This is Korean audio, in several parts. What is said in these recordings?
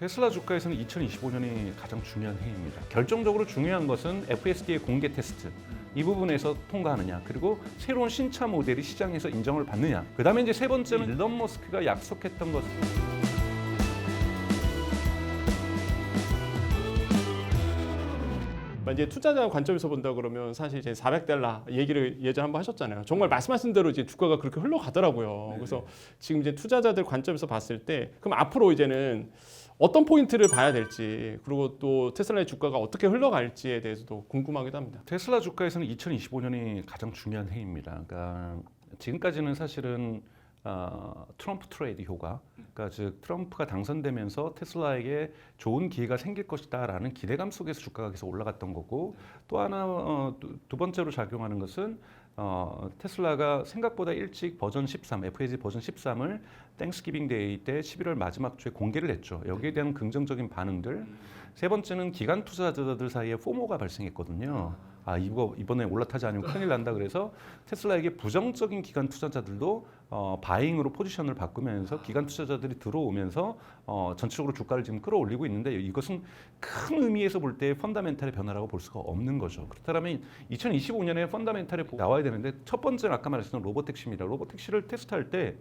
테슬라 주가에서는 2025년이 가장 중요한 해입니다. 결정적으로 중요한 것은 FSD의 공개 테스트 이 부분에서 통과하느냐 그리고 새로운 신차 모델이 시장에서 인정을 받느냐 그 다음에 이제 세 번째는 일론 머스크가 약속했던 것 이제 투자자 관점에서 본다 그러면 사실 이제 400달러 얘기를 예전 한번 하셨잖아요. 정말 말씀하신 대로 이제 주가가 그렇게 흘러가더라고요. 그래서 지금 이제 투자자들 관점에서 봤을 때 그럼 앞으로 이제는 어떤 포인트를 봐야 될지 그리고 또 테슬라의 주가가 어떻게 흘러갈지에 대해서도 궁금하기도 합니다. 테슬라 주가에서는 2025년이 가장 중요한 해입니다. 그러니까 지금까지는 사실은 어, 트럼프 트레이드 효과, 그러니까 즉 트럼프가 당선되면서 테슬라에게 좋은 기회가 생길 것이다라는 기대감 속에서 주가가 계속 올라갔던 거고 또 하나 어, 두, 두 번째로 작용하는 것은 어, 테슬라가 생각보다 일찍 버전 13, FAG 버전 13을 땡스기빙 데이 때 11월 마지막 주에 공개를 했죠. 여기에 대한 긍정적인 반응들. 세 번째는 기관 투자자들 사이에 포모가 발생했거든요. 아 이거 이번에 올라타지 않으면 큰일 난다 그래서 테슬라에게 부정적인 기관 투자자들도 어, 바잉으로 포지션을 바꾸면서 기관 투자자들이 들어오면서 어, 전체적으로 주가를 지금 끌어올리고 있는데 이것은 큰 의미에서 볼 때 펀다멘탈의 변화라고 볼 수가 없는 거죠. 그렇다면 2025년에 펀다멘탈이 나와야 되는데 첫 번째는 아까 말했던 로보택시입니다. 로보택시를 테스트할 때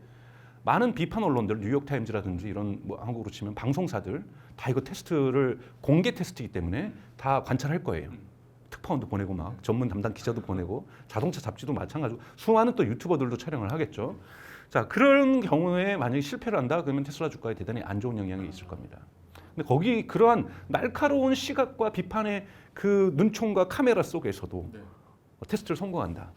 많은 비판 언론들 뉴욕 타임즈라든지 이런 뭐 한국으로 치면 방송사들 다 이거 테스트를 공개 테스트이기 때문에 다 관찰할 거예요. 특파원도 보내고 막 전문 담당 기자도 보내고 자동차 잡지도 마찬가지고 수많은 또 유튜버들도 촬영을 하겠죠. 자 그런 경우에 만약에 실패를 한다 그러면 테슬라 주가에 대단히 안 좋은 영향이 있을 겁니다. 근데 거기 그러한 날카로운 시각과 비판의 그 눈총과 카메라 속에서도 테스트를 성공한다.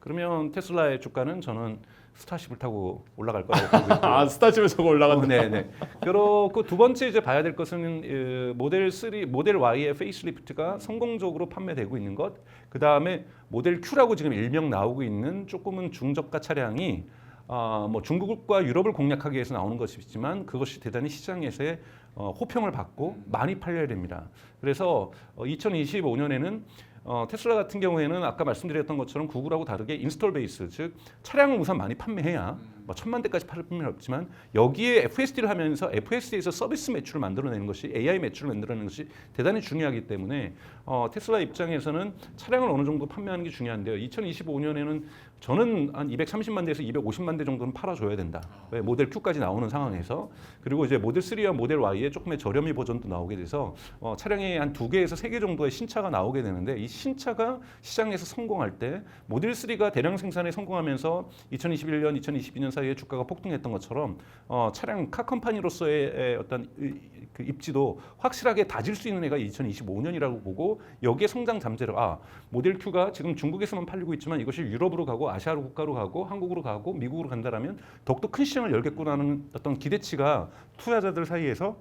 그러면 테슬라의 주가는 저는 스타쉽을 타고 올라갈 거라고 보고 있고요. 아 스타집에서 올라간다. 어, 네, 네. 그리고 두 번째 이제 봐야 될 것은 어, 모델 3, 모델 Y의 페이스리프트가 성공적으로 판매되고 있는 것. 그 다음에 모델 Q라고 지금 일명 나오고 있는 조금은 중저가 차량이 어, 뭐 중국과 유럽을 공략하기 위해서 나오는 것이지만 그것이 대단히 시장에서의 어, 호평을 받고 많이 팔려야 됩니다. 그래서 어, 2025년에는 어, 테슬라 같은 경우에는 아까 말씀드렸던 것처럼 구글하고 다르게 인스톨 베이스 즉 차량을 우선 많이 판매해야 뭐 천만 대까지 팔 필요는 없지만 여기에 FSD를 하면서 FSD에서 서비스 매출을 만들어내는 것이 AI 매출을 만들어내는 것이 대단히 중요하기 때문에 어, 테슬라 입장에서는 차량을 어느 정도 판매하는 게 중요한데요. 2025년에는 저는 한 230만 대에서 250만 대 정도는 팔아줘야 된다. 왜 모델 Q까지 나오는 상황에서 그리고 이제 모델 3와 모델 Y에 조금의 저렴이 버전도 나오게 돼서 어, 차량이 한두 개에서 세 개 정도의 신차가 나오게 되는데 이 신차가 시장에서 성공할 때 모델 3가 대량 생산에 성공하면서 2021년, 2022년 사이에 주가가 폭등했던 것처럼 어, 차량 카 컴퍼니로서의 에, 어떤 이- 그 입지도 확실하게 다질 수 있는 해가 2025년이라고 보고 여기에 성장 잠재력 아 모델 Q가 지금 중국에서만 팔리고 있지만 이것이 유럽으로 가고 아시아 국가로 가고 한국으로 가고 미국으로 간다라면 더욱더 큰 시장을 열겠구나는 어떤 기대치가 투자자들 사이에서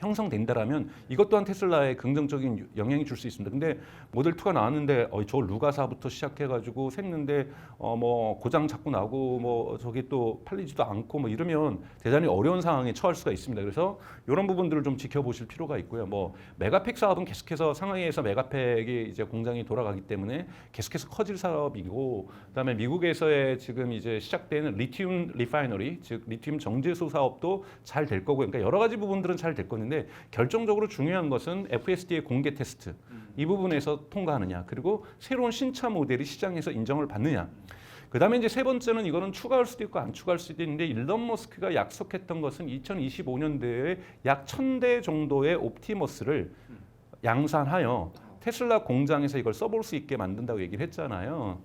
형성된다라면 이것 또한 테슬라에 긍정적인 영향이 줄 수 있습니다. 근데 모델 2가 나왔는데 어, 저 루가사부터 시작해가지고 샜는데 어, 뭐 고장 자꾸 나고 뭐 저기 또 팔리지도 않고 뭐 이러면 대단히 어려운 상황에 처할 수가 있습니다. 그래서 이런 부분들을 좀 지켜보실 필요가 있고요. 뭐 메가팩 사업은 계속해서 상하이에서 메가팩이 이제 공장이 돌아가기 때문에 계속해서 커질 사업이고 그다음에 미국에서의 지금 이제 시작되는 리튬 리파이너리 즉 리튬 정제소 사업도 잘 될 거고요. 그러니까 여러 가지 부분들은 잘 될 건데 결정적으로 중요한 것은 FSD의 공개 테스트 이 부분에서 통과하느냐 그리고 새로운 신차 모델이 시장에서 인정을 받느냐. 그다음에 이제 세 번째는 이거는 추가할 수도 있고 안 추가할 수도 있는데 일론 머스크가 약속했던 것은 2025년도에 약 1000대 정도의 옵티머스를 양산하여 테슬라 공장에서 이걸 써볼 수 있게 만든다고 얘기를 했잖아요.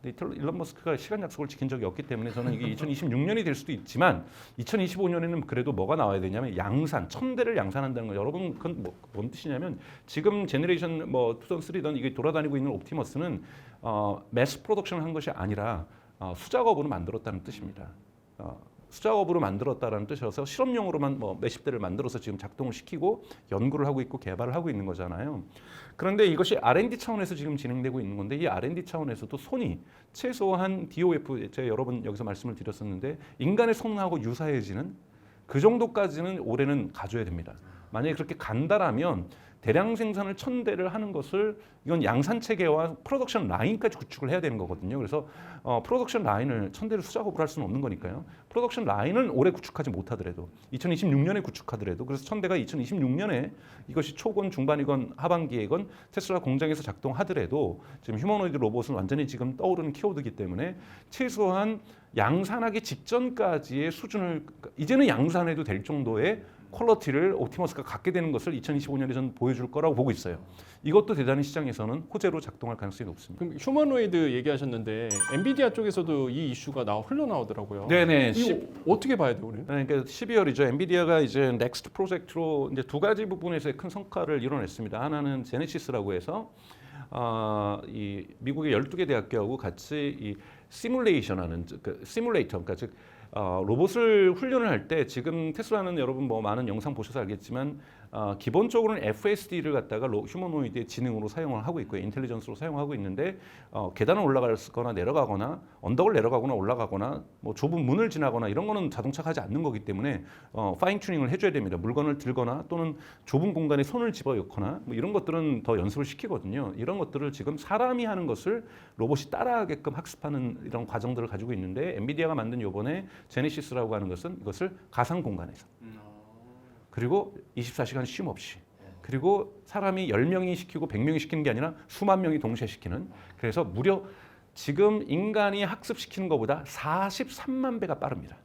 근데 일론 머스크가 시간 약속을 지킨 적이 없기 때문에 저는 이게 2026년이 될 수도 있지만 2025년에는 그래도 뭐가 나와야 되냐면 양산, 천 대를 양산한다는 거. 여러분 그건 뭐, 뭔 뜻이냐면 지금 제너레이션 뭐 2던 3던 이게 돌아다니고 있는 옵티머스는 어, 매스 프로덕션을 한 것이 아니라 어, 수작업으로 만들었다는 뜻입니다. 어, 수작업으로 만들었다라는 뜻이어서 실험용으로만 뭐 몇십 대를 만들어서 지금 작동을 시키고 연구를 하고 있고 개발을 하고 있는 거잖아요. 그런데 이것이 R&D 차원에서 지금 진행되고 있는 건데 이 R&D 차원에서도 손이 최소한 DOF 제가 여러 번 여기서 말씀을 드렸었는데 인간의 손하고 유사해지는 그 정도까지는 올해는 가져야 됩니다. 만약에 그렇게 간다라면 대량 생산을 천 대를 하는 것을 이건 양산 체계와 프로덕션 라인까지 구축을 해야 되는 거거든요. 그래서 어, 프로덕션 라인을 천 대를 수작업으로 할 수는 없는 거니까요. 프로덕션 라인을 올해 구축하지 못하더라도 2026년에 구축하더라도 그래서 천 대가 2026년에 이것이 초건 중반이건 하반기에건 테슬라 공장에서 작동하더라도 지금 휴머노이드 로봇은 완전히 지금 떠오르는 키워드이기 때문에 최소한 양산하기 직전까지의 수준을 이제는 양산해도 될 정도의 퀄러티를 옵티머스가 갖게 되는 것을 2025년에 저는 보여줄 거라고 보고 있어요. 이것도 대단히 시장에서는 호재로 작동할 가능성이 높습니다. 그럼 휴머노이드 얘기하셨는데 엔비디아 쪽에서도 이 이슈가 나 흘러나오더라고요. 네네. 이거 어떻게 봐야 돼요, 우리는? 그러니까 12월이죠. 엔비디아가 이제 넥스트 프로젝트로 이제 두 가지 부분에서 큰 성과를 이뤄냈습니다. 하나는 제네시스라고 해서 어, 이 미국의 12개 대학교하고 같이 이 시뮬레이션하는 즉, 그 시뮬레이터 그러니까 즉 어, 로봇을 훈련을 할 때 지금 테슬라는 여러분 뭐 많은 영상 보셔서 알겠지만 어, 기본적으로는 FSD를 갖다가 로, 휴머노이드의 지능으로 사용을 하고 있고요. 인텔리전스로 사용하고 있는데 어, 계단을 올라가거나 내려가거나 언덕을 내려가거나 올라가거나 뭐 좁은 문을 지나거나 이런 거는 자동차가 하지 않는 거기 때문에 어, 파인 튜닝을 해줘야 됩니다. 물건을 들거나 또는 좁은 공간에 손을 집어넣거나 뭐 이런 것들은 더 연습을 시키거든요. 이런 것들을 지금 사람이 하는 것을 로봇이 따라하게끔 학습하는 이런 과정들을 가지고 있는데 엔비디아가 만든 요번에 제네시스라고 하는 것은 이것을 가상 공간에서 그리고 24시간 쉼 없이 그리고 사람이 10명이 시키고 100명이 시키는 게 아니라 수만 명이 동시에 시키는 그래서 무려 지금 인간이 학습시키는 것보다 43만 배가 빠릅니다.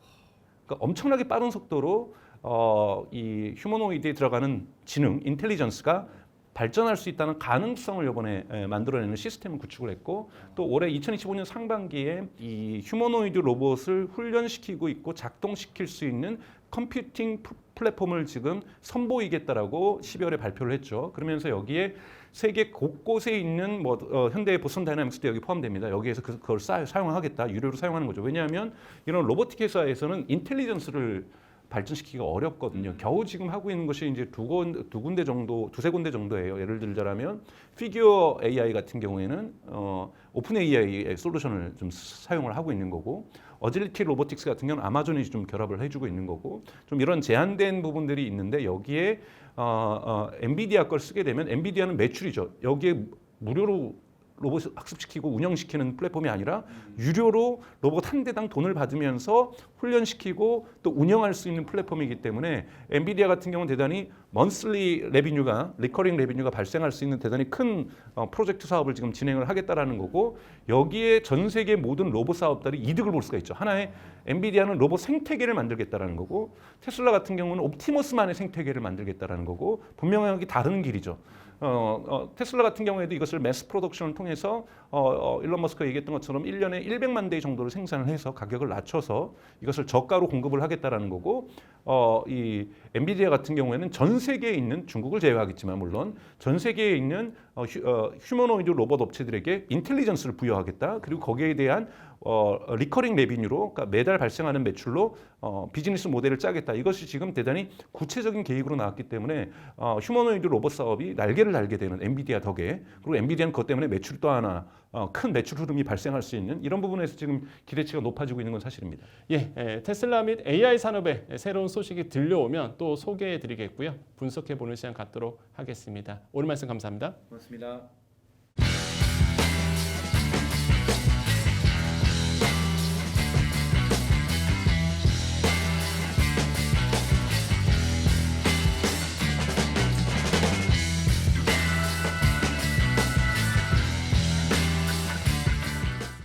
그러니까 엄청나게 빠른 속도로 어, 이 휴머노이드에 들어가는 지능, 인텔리전스가 발전할 수 있다는 가능성을 이번에 에, 만들어내는 시스템을 구축을 했고 또 올해 2025년 상반기에 이 휴머노이드 로봇을 훈련시키고 있고 작동시킬 수 있는 컴퓨팅 프- 플랫폼을 지금 선보이겠다라고 12월에 발표를 했죠. 그러면서 여기에 세계 곳곳에 있는 뭐 어, 현대의 보슨 다이나믹스도 여기 포함됩니다. 여기에서 그, 그걸 사, 사용하겠다 유료로 사용하는 거죠. 왜냐하면 이런 로보틱 회사에서는 인텔리전스를 발전시키기가 어렵거든요. 겨우 지금 하고 있는 것이 이제 두, 군, 두 군데 정도, 두세 군데 정도예요. 예를 들자면 피규어 AI 같은 경우에는 어, 오픈 AI의 솔루션을 좀 사용을 하고 있는 거고 어질리티 로보틱스 같은 경우는 아마존이 좀 결합을 해주고 있는 거고 좀 이런 제한된 부분들이 있는데 여기에 어, 어, 엔비디아 걸 쓰게 되면 엔비디아는 매출이죠. 여기에 무료로 로봇 학습시키고 운영시키는 플랫폼이 아니라 유료로 로봇 한 대당 돈을 받으면서 훈련시키고 또 운영할 수 있는 플랫폼이기 때문에 엔비디아 같은 경우는 대단히 먼슬리 레비뉴가 리커링 레비뉴가 발생할 수 있는 대단히 큰 어, 프로젝트 사업을 지금 진행을 하겠다라는 거고 여기에 전 세계 모든 로봇 사업들이 이득을 볼 수가 있죠. 하나의 엔비디아는 로봇 생태계를 만들겠다라는 거고 테슬라 같은 경우는 옵티머스만의 생태계를 만들겠다라는 거고 분명하게 다른 길이죠. 어, 어, 테슬라 같은 경우에도 이것을 매스 프로덕션을 통해서 어, 어, 일론 머스크가 얘기했던 것처럼 1년에 100만 대 정도를 생산을 해서 가격을 낮춰서 이것 을 저가로 공급을 하겠다라는 거고 어, 이 엔비디아 같은 경우에는 전 세계에 있는 중국을 제외하겠지만 물론 전 세계에 있는 어, 휴, 어, 휴머노이드 로봇 업체들에게 인텔리전스를 부여하겠다. 그리고 거기에 대한 어, 리커링 레비뉴로 그러니까 매달 발생하는 매출로 어, 비즈니스 모델을 짜겠다. 이것이 지금 대단히 구체적인 계획으로 나왔기 때문에 어, 휴머노이드 로봇 사업이 날개를 달게 되는 엔비디아 덕에 그리고 엔비디아는 그것 때문에 매출 또 하나 어, 큰 매출 흐름이 발생할 수 있는 이런 부분에서 지금 기대치가 높아지고 있는 건 사실입니다. 예, 예, 테슬라 및 AI 산업의 새로운 소식이 들려오면 또 소개해 드리겠고요. 분석해 보는 시간 갖도록 하겠습니다. 오늘 말씀 감사합니다. 고맙습니다.